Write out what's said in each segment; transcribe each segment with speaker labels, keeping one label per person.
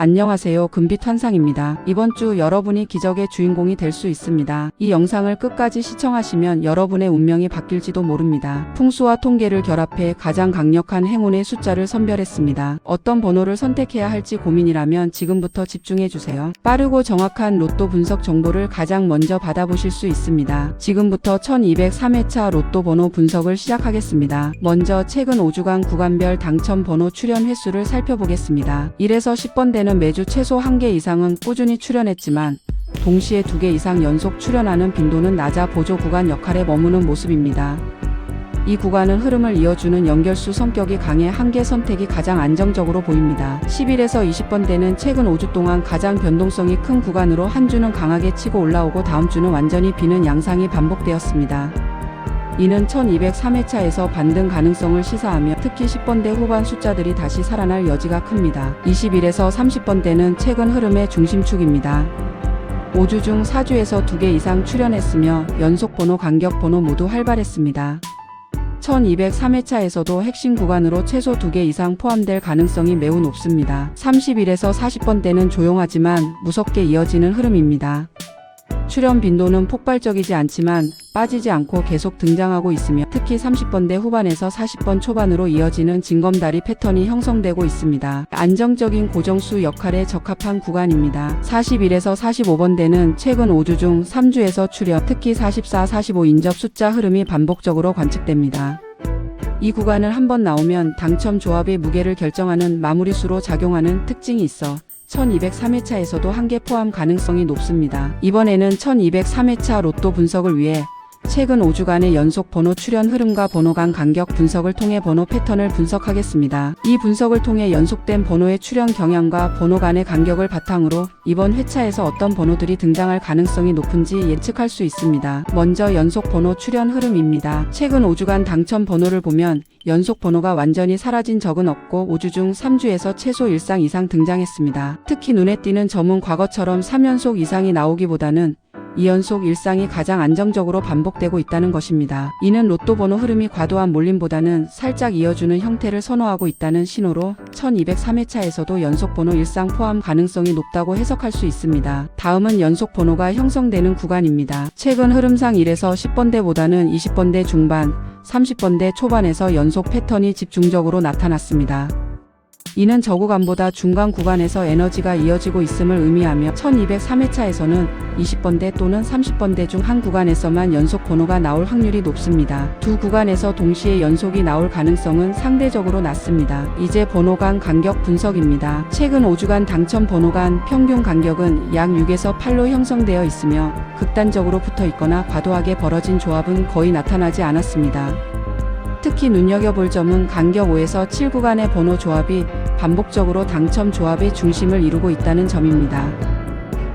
Speaker 1: 안녕하세요. 금빛 환상입니다. 이번 주 여러분이 기적의 주인공이 될 수 있습니다. 이 영상을 끝까지 시청하시면 여러분의 운명이 바뀔지도 모릅니다. 풍수와 통계를 결합해 가장 강력한 행운의 숫자를 선별했습니다. 어떤 번호를 선택해야 할지 고민이라면 지금부터 집중해 주세요. 빠르고 정확한 로또 분석 정보를 가장 먼저 받아보실 수 있습니다. 지금부터 1203회차 로또 번호 분석을 시작하겠습니다. 먼저 최근 5주간 구간별 당첨 번호 출연 횟수를 살펴보겠습니다. 1에서 10번 되는 매주 최소 1개 이상은 꾸준히 출연했지만 동시에 2개 이상 연속 출연하는 빈도는 낮아 보조 구간 역할에 머무는 모습입니다. 이 구간은 흐름을 이어주는 연결수 성격이 강해 한개 선택이 가장 안정적으로 보입니다. 11에서 20번 대는 최근 5주 동안 가장 변동성이 큰 구간으로 한 주는 강하게 치고 올라오고 다음 주는 완전히 비는 양상이 반복되었습니다. 이는 1203회차에서 반등 가능성을 시사하며 특히 10번대 후반 숫자들이 다시 살아날 여지가 큽니다. 21에서 30번대는 최근 흐름의 중심축입니다. 5주 중 4주에서 2개 이상 출연했으며 연속 번호 간격 번호 모두 활발했습니다. 1203회차에서도 핵심 구간으로 최소 2개 이상 포함될 가능성이 매우 높습니다. 31에서 40번대는 조용하지만 무섭게 이어지는 흐름입니다. 출연 빈도는 폭발적이지 않지만 빠지지 않고 계속 등장하고 있으며 특히 30번대 후반에서 40번 초반으로 이어지는 징검다리 패턴이 형성되고 있습니다. 안정적인 고정수 역할에 적합한 구간입니다. 41에서 45번대는 최근 5주 중 3주에서 출연, 특히 44, 45 인접 숫자 흐름이 반복적으로 관측됩니다. 이 구간을 한번 나오면 당첨 조합의 무게를 결정하는 마무리수로 작용하는 특징이 있어 1203회차에서도 한개 포함 가능성이 높습니다. 이번에는 1203회차 로또 분석을 위해 최근 5주간의 연속 번호 출현 흐름과 번호 간 간격 분석을 통해 번호 패턴을 분석하겠습니다. 이 분석을 통해 연속된 번호의 출현 경향과 번호 간의 간격을 바탕으로 이번 회차에서 어떤 번호들이 등장할 가능성이 높은지 예측할 수 있습니다. 먼저 연속 번호 출현 흐름입니다. 최근 5주간 당첨 번호를 보면 연속 번호가 완전히 사라진 적은 없고 5주 중 3주에서 최소 1상 이상 등장했습니다. 특히 눈에 띄는 점은 과거처럼 3연속 이상이 나오기보다는 2연속 일상이 가장 안정적으로 반복되고 있다는 것입니다. 이는 로또 번호 흐름이 과도한 몰림보다는 살짝 이어주는 형태를 선호하고 있다는 신호로 1203회차에서도 연속 번호 일상 포함 가능성이 높다고 해석할 수 있습니다. 다음은 연속 번호가 형성되는 구간입니다. 최근 흐름상 1에서 10번대보다는 20번대 중반, 30번대 초반에서 연속 패턴이 집중적으로 나타났습니다. 이는 저구간보다 중간 구간에서 에너지가 이어지고 있음을 의미하며 1203회차에서는 20번대 또는 30번대 중 한 구간에서만 연속 번호가 나올 확률이 높습니다. 두 구간에서 동시에 연속이 나올 가능성은 상대적으로 낮습니다. 이제 번호 간 간격 분석입니다. 최근 5주간 당첨 번호 간 평균 간격은 약 6에서 8로 형성되어 있으며 극단적으로 붙어 있거나 과도하게 벌어진 조합은 거의 나타나지 않았습니다. 특히 눈여겨볼 점은 간격 5에서 7 구간의 번호 조합이 반복적으로 당첨 조합의 중심을 이루고 있다는 점입니다.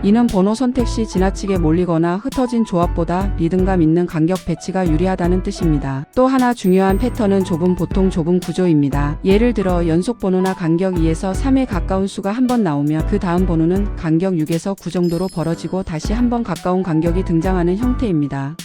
Speaker 1: 이는 번호 선택 시 지나치게 몰리거나 흩어진 조합보다 리듬감 있는 간격 배치가 유리하다는 뜻입니다. 또 하나 중요한 패턴은 좁은 보통 좁은 구조입니다. 예를 들어 연속 번호나 간격 2에서 3에 가까운 수가 한 번 나오면 그 다음 번호는 간격 6에서 9 정도로 벌어지고 다시 한 번 가까운 간격이 등장하는 형태입니다.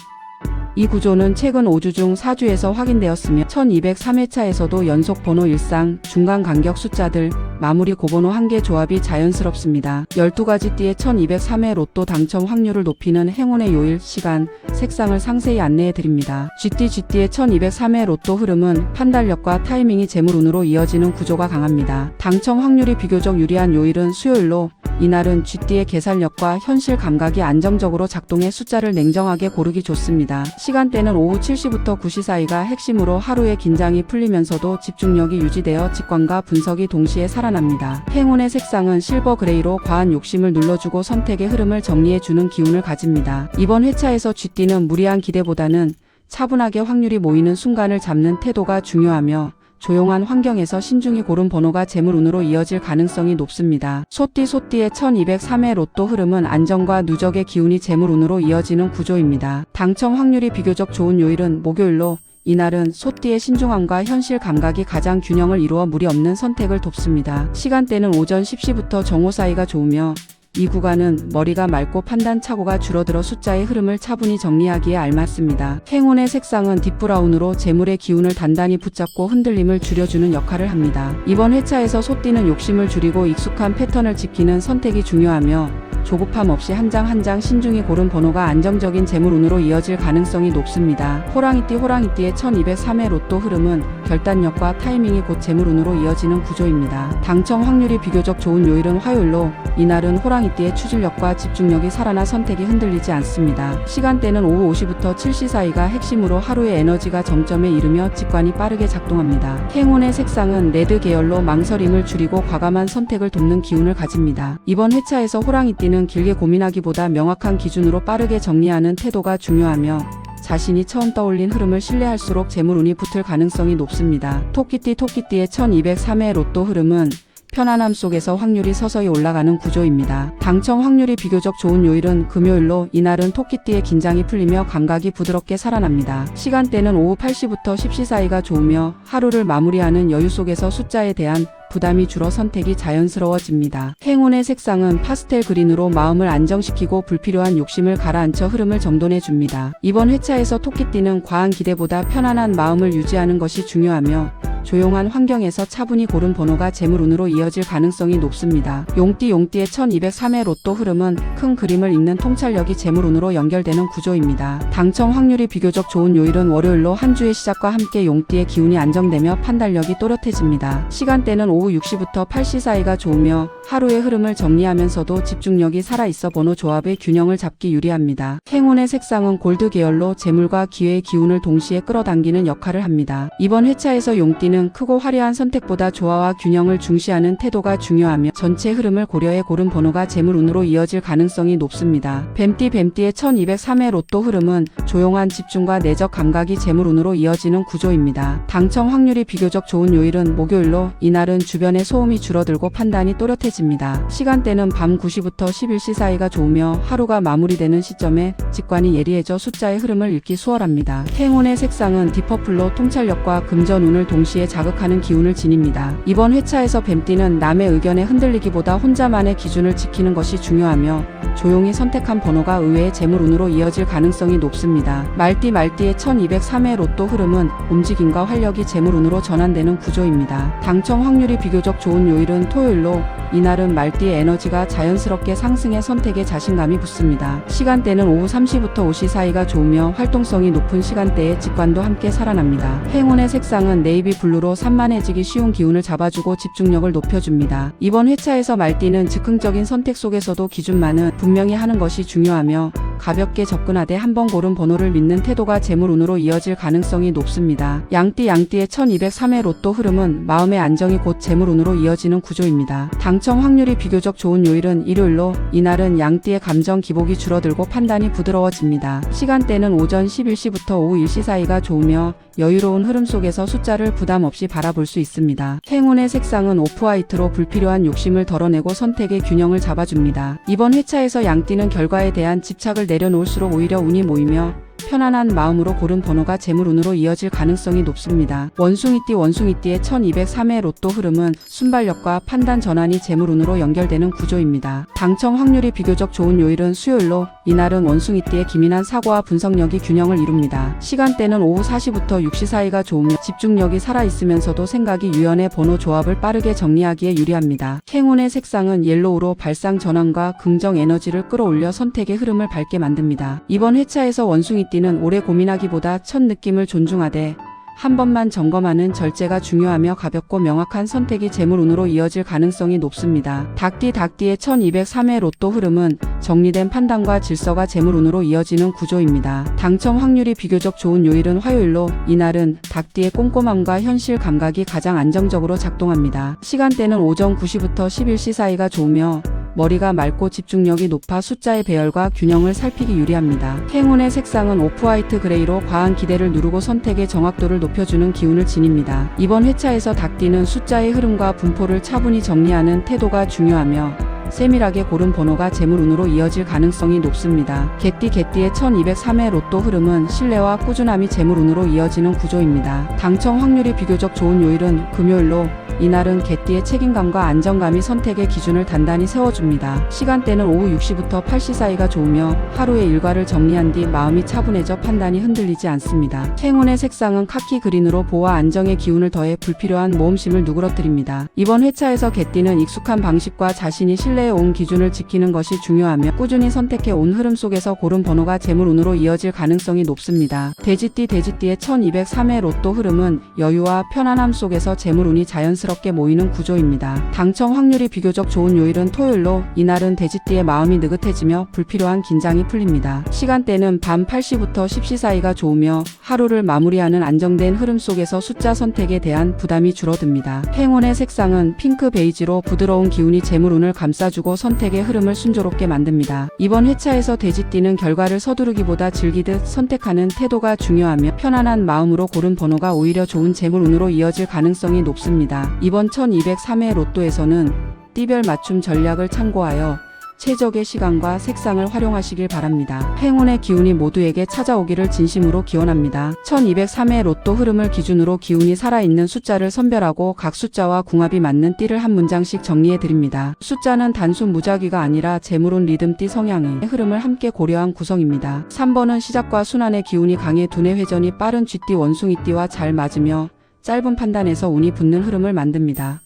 Speaker 1: 이 구조는 최근 5주 중 4주에서 확인되었으며 1203회차에서도 연속 번호 일상, 중간 간격 숫자들, 마무리 고번호 한 개 조합이 자연스럽습니다. 12가지 띠의 1203회 로또 당첨 확률을 높이는 행운의 요일, 시간, 색상을 상세히 안내해 드립니다. GT, GT의 1203회 로또 흐름은 판단력과 타이밍이 재물운으로 이어지는 구조가 강합니다. 당첨 확률이 비교적 유리한 요일은 수요일로 이날은 GT의 계산력과 현실 감각이 안정적으로 작동해 숫자를 냉정하게 고르기 좋습니다. 시간대는 오후 7시부터 9시 사이가 핵심으로 하루의 긴장이 풀리면서도 집중력이 유지되어 직관과 분석이 동시에 살아납니다. 행운의 색상은 실버 그레이로 과한 욕심을 눌러주고 선택의 흐름을 정리해주는 기운을 가집니다. 이번 회차에서 GT는 무리한 기대보다는 차분하게 확률이 모이는 순간을 잡는 태도가 중요하며 조용한 환경에서 신중히 고른 번호가 재물운으로 이어질 가능성이 높습니다. 소띠 소띠의 1203회 로또 흐름은 안정과 누적의 기운이 재물운으로 이어지는 구조입니다. 당첨 확률이 비교적 좋은 요일은 목요일로 이날은 소띠의 신중함과 현실 감각이 가장 균형을 이루어 무리 없는 선택을 돕습니다. 시간대는 오전 10시부터 정오 사이가 좋으며 이 구간은 머리가 맑고 판단 착오가 줄어들어 숫자의 흐름을 차분히 정리하기에 알맞습니다. 행운의 색상은 딥브라운으로 재물의 기운을 단단히 붙잡고 흔들림을 줄여주는 역할을 합니다. 이번 회차에서 소띠는 욕심을 줄이고 익숙한 패턴을 지키는 선택이 중요하며 조급함 없이 한 장 한장 신중히 고른 번호가 안정적인 재물운으로 이어질 가능성이 높습니다. 호랑이띠 호랑이띠의 1203회 로또 흐름은 결단력과 타이밍이 곧 재물운으로 이어지는 구조입니다. 당첨 확률이 비교적 좋은 요일은 화요일로 이날은 호랑이띠의 추진력과 집중력이 살아나 선택이 흔들리지 않습니다. 시간대는 오후 5시부터 7시 사이가 핵심으로 하루의 에너지가 정점에 이르며 직관이 빠르게 작동합니다. 행운의 색상은 레드 계열로 망설임을 줄이고 과감한 선택을 돕는 기운을 가집니다. 이번 회차에서 호랑이띠는 길게 고민하기보다 명확한 기준으로 빠르게 정리하는 태도가 중요하며 자신이 처음 떠올린 흐름을 신뢰할수록 재물운이 붙을 가능성이 높습니다. 토끼띠 토끼띠의 1203회 로또 흐름은 편안함 속에서 확률이 서서히 올라가는 구조입니다. 당첨 확률이 비교적 좋은 요일은 금요일로 이날은 토끼띠의 긴장이 풀리며 감각이 부드럽게 살아납니다. 시간대는 오후 8시부터 10시 사이가 좋으며 하루를 마무리하는 여유 속에서 숫자에 대한 부담이 줄어 선택이 자연스러워집니다. 행운의 색상은 파스텔 그린으로 마음을 안정시키고 불필요한 욕심을 가라앉혀 흐름을 정돈해 줍니다. 이번 회차에서 토끼띠는 과한 기대보다 편안한 마음을 유지하는 것이 중요하며 조용한 환경에서 차분히 고른 번호가 재물운으로 이어질 가능성이 높습니다. 용띠 용띠의 1203회 로또 흐름은 큰 그림을 읽는 통찰력이 재물운으로 연결되는 구조입니다. 당첨 확률이 비교적 좋은 요일은 월요일로 한 주의 시작과 함께 용띠의 기운이 안정되며 판단력이 또렷해집니다. 시간대는 오후 6시부터 8시 사이가 좋으며 하루의 흐름을 정리하면서도 집중력이 살아있어 번호 조합의 균형을 잡기 유리합니다. 행운의 색상은 골드 계열로 재물과 기회의 기운을 동시에 끌어당기는 역할을 합니다. 이번 회차에서 용띠 는 크고 화려한 선택보다 조화와 균형을 중시하는 태도가 중요하며 전체 흐름을 고려해 고른 번호가 재물운으로 이어질 가능성이 높습니다. 뱀띠 뱀띠의 1203회 로또 흐름은 조용한 집중과 내적 감각이 재물운으로 이어지는 구조입니다. 당첨 확률이 비교적 좋은 요일은 목요일로 이날은 주변의 소음이 줄어들고 판단이 또렷해집니다. 시간대는 밤 9시부터 11시 사이가 좋으며 하루가 마무리되는 시점에 직관이 예리해져 숫자의 흐름을 읽기 수월합니다. 행운의 색상은 디퍼플로 통찰력과 금전운을 동시에 자극하는 기운을 지닙니다. 이번 회차에서 뱀띠는 남의 의견에 흔들리기보다 혼자만의 기준을 지키는 것이 중요하며 조용히 선택한 번호가 의외의 재물운으로 이어질 가능성이 높습니다. 말띠 말띠의 1203회 로또 흐름은 움직임과 활력이 재물운으로 전환되는 구조입니다. 당첨 확률이 비교적 좋은 요일은 토요일로 이날은 말띠의 에너지가 자연스럽게 상승해 선택에 자신감이 붙습니다. 시간대는 오후 3시부터 5시 사이가 좋으며 활동성이 높은 시간대에 직관도 함께 살아납니다. 행운의 색상은 네이비 블루로 산만해지기 쉬운 기운을 잡아주고 집중력을 높여줍니다. 이번 회차에서 말띠는 즉흥적인 선택 속에서도 기준만은 분명히 하는 것이 중요하며 가볍게 접근하되 한번 고른 번호를 믿는 태도가 재물운으로 이어질 가능성이 높습니다. 양띠 양띠의 1203회 로또 흐름은 마음의 안정이 곧 재물운으로 이어지는 구조입니다. 당첨 확률이 비교적 좋은 요일은 일요일로 이날은 양띠의 감정 기복이 줄어들고 판단이 부드러워집니다. 시간대는 오전 11시부터 오후 1시 사이가 좋으며 여유로운 흐름 속에서 숫자를 부담 없이 바라볼 수 있습니다. 행운의 색상은 오프화이트로 불필요한 욕심을 덜어내고 선택의 균형을 잡아줍니다. 이번 회차에서 양띠는 결과에 대한 집착을 내려놓을수록 오히려 운이 모이며 편안한 마음으로 고른 번호가 재물운으로 이어질 가능성이 높습니다. 원숭이띠 원숭이띠의 1203회 로또 흐름은 순발력과 판단 전환이 재물운으로 연결되는 구조입니다. 당첨 확률이 비교적 좋은 요일은 수요일로 이날은 원숭이띠의 기민한 사고와 분석력이 균형을 이룹니다. 시간대는 오후 4시부터 6시 사이가 좋으며 집중력이 살아있으면서도 생각이 유연해 번호 조합을 빠르게 정리하기에 유리합니다. 행운의 색상은 옐로우로 발상 전환과 긍정 에너지를 끌어올려 선택의 흐름을 밝게 만듭니다. 이번 회차에서 원숭이 띠는 오래 고민하기보다 첫 느낌을 존중하되 한 번만 점검하는 절제가 중요하며 가볍고 명확한 선택이 재물운으로 이어질 가능성이 높습니다. 닭띠 닭띠의 1203회 로또 흐름은 정리된 판단과 질서가 재물운으로 이어지는 구조입니다. 당첨 확률이 비교적 좋은 요일은 화요일로 이날은 닭띠의 꼼꼼함과 현실 감각이 가장 안정적으로 작동합니다. 시간대는 오전 9시부터 11시 사이가 좋으며 머리가 맑고 집중력이 높아 숫자의 배열과 균형을 살피기 유리합니다. 행운의 색상은 오프화이트 그레이로 과한 기대를 누르고 선택의 정확도를 높여주는 기운을 지닙니다. 이번 회차에서 닭띠는 숫자의 흐름과 분포를 차분히 정리하는 태도가 중요하며 세밀하게 고른 번호가 재물운으로 이어질 가능성이 높습니다. 개띠 개띠의 1203회 로또 흐름은 신뢰와 꾸준함이 재물운으로 이어지는 구조입니다. 당첨 확률이 비교적 좋은 요일은 금요일로 이날은 개띠의 책임감과 안정감이 선택의 기준을 단단히 세워줍니다. 시간대는 오후 6시부터 8시 사이가 좋으며 하루의 일과를 정리한 뒤 마음이 차분해져 판단이 흔들리지 않습니다. 행운의 색상은 카키 그린으로 보와 안정의 기운을 더해 불필요한 모험심을 누그러뜨립니다. 이번 회차에서 개띠는 익숙한 방식과 자신이 신뢰 해온 기준을 지키는 것이 중요하며 꾸준히 선택해 온 흐름 속에서 고른 번호가 재물운으로 이어질 가능성이 높습니다. 돼지띠 돼지띠의 1203회 로또 흐름은 여유와 편안함 속에서 재물운이 자연스럽게 모이는 구조입니다. 당첨 확률이 비교적 좋은 요일은 토요일로 이날은 돼지띠의 마음이 느긋해지며 불필요한 긴장이 풀립니다. 시간대는 밤 8시부터 10시 사이가 좋으며 하루를 마무리하는 안정된 흐름 속에서 숫자 선택에 대한 부담이 줄어듭니다. 행운의 색상은 핑크 베이지로 부드러운 기운이 재물운을 감싸 주고 선택의 흐름을 순조롭게 만듭니다. 이번 회차에서 돼지띠는 결과를 서두르기보다 즐기듯 선택하는 태도가 중요하며 편안한 마음으로 고른 번호가 오히려 좋은 재물운으로 이어질 가능성이 높습니다. 이번 1203회 로또에서는 띠별 맞춤 전략을 참고하여 최적의 시간과 색상을 활용하시길 바랍니다. 행운의 기운이 모두에게 찾아오기를 진심으로 기원합니다. 1203회 로또 흐름을 기준으로 기운이 살아있는 숫자를 선별하고 각 숫자와 궁합이 맞는 띠를 한 문장씩 정리해 드립니다. 숫자는 단순 무작위가 아니라 재물운 리듬띠 성향의 흐름을 함께 고려한 구성입니다. 3번은 시작과 순환의 기운이 강해 두뇌 회전이 빠른 쥐띠 원숭이띠와 잘 맞으며 짧은 판단에서 운이 붙는 흐름을 만듭니다.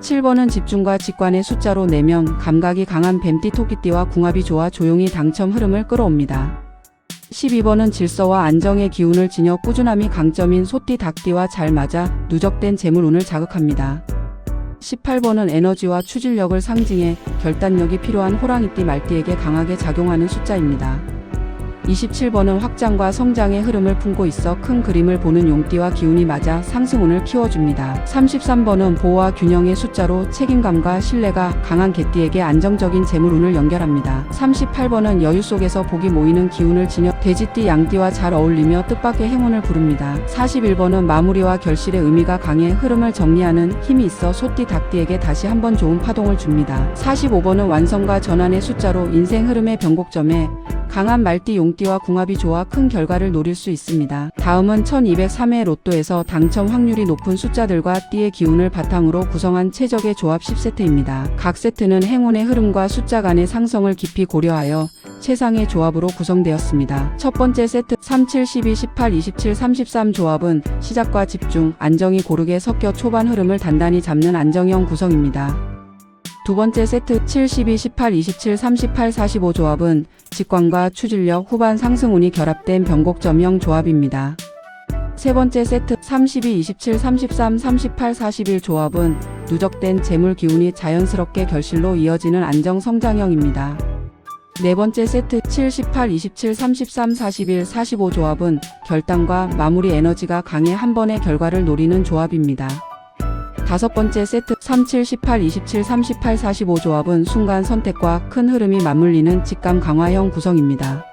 Speaker 1: 7번은 집중과 직관의 숫자로 4명, 감각이 강한 뱀띠 토끼띠와 궁합이 좋아 조용히 당첨 흐름을 끌어옵니다. 12번은 질서와 안정의 기운을 지녀 꾸준함이 강점인 소띠 닭띠와 잘 맞아 누적된 재물운을 자극합니다. 18번은 에너지와 추진력을 상징해 결단력이 필요한 호랑이띠 말띠에게 강하게 작용하는 숫자입니다. 27번은 확장과 성장의 흐름을 품고 있어 큰 그림을 보는 용띠와 기운이 맞아 상승운을 키워줍니다. 33번은 보호와 균형의 숫자로 책임감과 신뢰가 강한 개띠에게 안정적인 재물운을 연결합니다. 38번은 여유 속에서 복이 모이는 기운을 지녀 돼지띠 양띠와 잘 어울리며 뜻밖의 행운을 부릅니다. 41번은 마무리와 결실의 의미가 강해 흐름을 정리하는 힘이 있어 소띠 닭띠에게 다시 한번 좋은 파동을 줍니다. 45번은 완성과 전환의 숫자로 인생 흐름의 변곡점에 강한 말띠 용띠 와 궁합이 좋아 큰 결과를 노릴 수 있습니다. 다음은 1203회 로또에서 당첨 확률이 높은 숫자들과 띠의 기운을 바탕으로 구성한 최적의 조합 10세트입니다. 각 세트는 행운의 흐름과 숫자 간의 상성을 깊이 고려하여 최상의 조합으로 구성되었습니다. 첫 번째 세트 3, 7, 12, 18, 27, 33 조합은 시작과 집중, 안정이 고르게 섞여 초반 흐름을 단단히 잡는 안정형 구성입니다. 두 번째 세트 7, 12, 18, 27, 38, 45 조합은 직관과 추진력, 후반 상승운이 결합된 변곡점형 조합입니다. 세 번째 세트 32, 27, 33, 38, 41 조합은 누적된 재물 기운이 자연스럽게 결실로 이어지는 안정 성장형입니다. 네 번째 세트 7, 18, 27, 33, 41, 45 조합은 결단과 마무리 에너지가 강해 한 번의 결과를 노리는 조합입니다. 다섯 번째 세트 3, 7, 18, 27, 38, 45 조합은 순간 선택과 큰 흐름이 맞물리는 직감 강화형 구성입니다.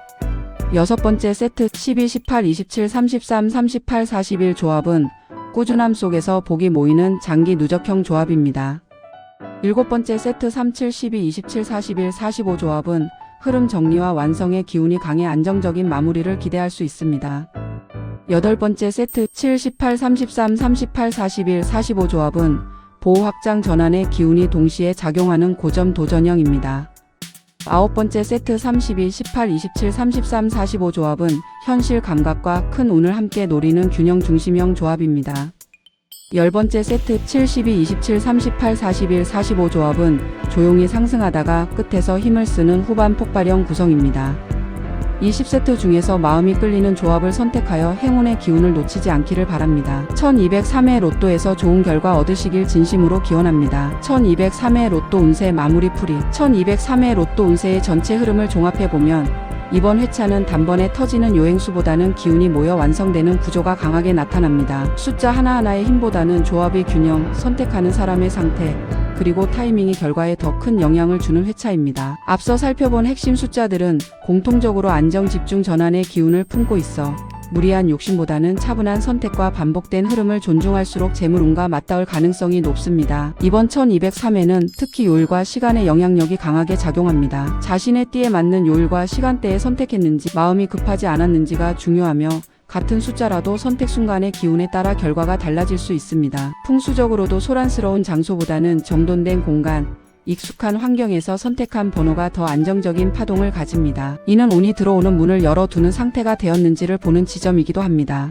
Speaker 1: 여섯 번째 세트 12, 18, 27, 33, 38, 41 조합은 꾸준함 속에서 복이 모이는 장기 누적형 조합입니다. 일곱 번째 세트 3, 7, 12, 27, 41, 45 조합은 흐름 정리와 완성의 기운이 강해 안정적인 마무리를 기대할 수 있습니다. 여덟 번째 세트 7, 18, 33, 38, 41, 45 조합은 보호 확장 전환의 기운이 동시에 작용하는 고점 도전형입니다. 아홉 번째 세트 32, 18, 27, 33, 45 조합은 현실 감각과 큰 운을 함께 노리는 균형 중심형 조합입니다. 열 번째 세트 72, 27, 38, 41, 45 조합은 조용히 상승하다가 끝에서 힘을 쓰는 후반 폭발형 구성입니다. 이 10세트 중에서 마음이 끌리는 조합을 선택하여 행운의 기운을 놓치지 않기를 바랍니다. 1203회 로또에서 좋은 결과 얻으시길 진심으로 기원합니다. 1203회 로또 운세 마무리 풀이 1203회 로또 운세의 전체 흐름을 종합해보면 이번 회차는 단번에 터지는 요행수보다는 기운이 모여 완성되는 구조가 강하게 나타납니다. 숫자 하나하나의 힘보다는 조합의 균형, 선택하는 사람의 상태, 그리고 타이밍이 결과에 더 큰 영향을 주는 회차입니다. 앞서 살펴본 핵심 숫자들은 공통적으로 안정 집중 전환의 기운을 품고 있어 무리한 욕심보다는 차분한 선택과 반복된 흐름을 존중할수록 재물운과 맞닿을 가능성이 높습니다. 이번 1203에는 특히 요일과 시간의 영향력이 강하게 작용합니다. 자신의 띠에 맞는 요일과 시간대에 선택했는지 마음이 급하지 않았는지가 중요하며 같은 숫자라도 선택 순간의 기운에 따라 결과가 달라질 수 있습니다. 풍수적으로도 소란스러운 장소보다는 정돈된 공간, 익숙한 환경에서 선택한 번호가 더 안정적인 파동을 가집니다. 이는 운이 들어오는 문을 열어두는 상태가 되었는지를 보는 지점이기도 합니다.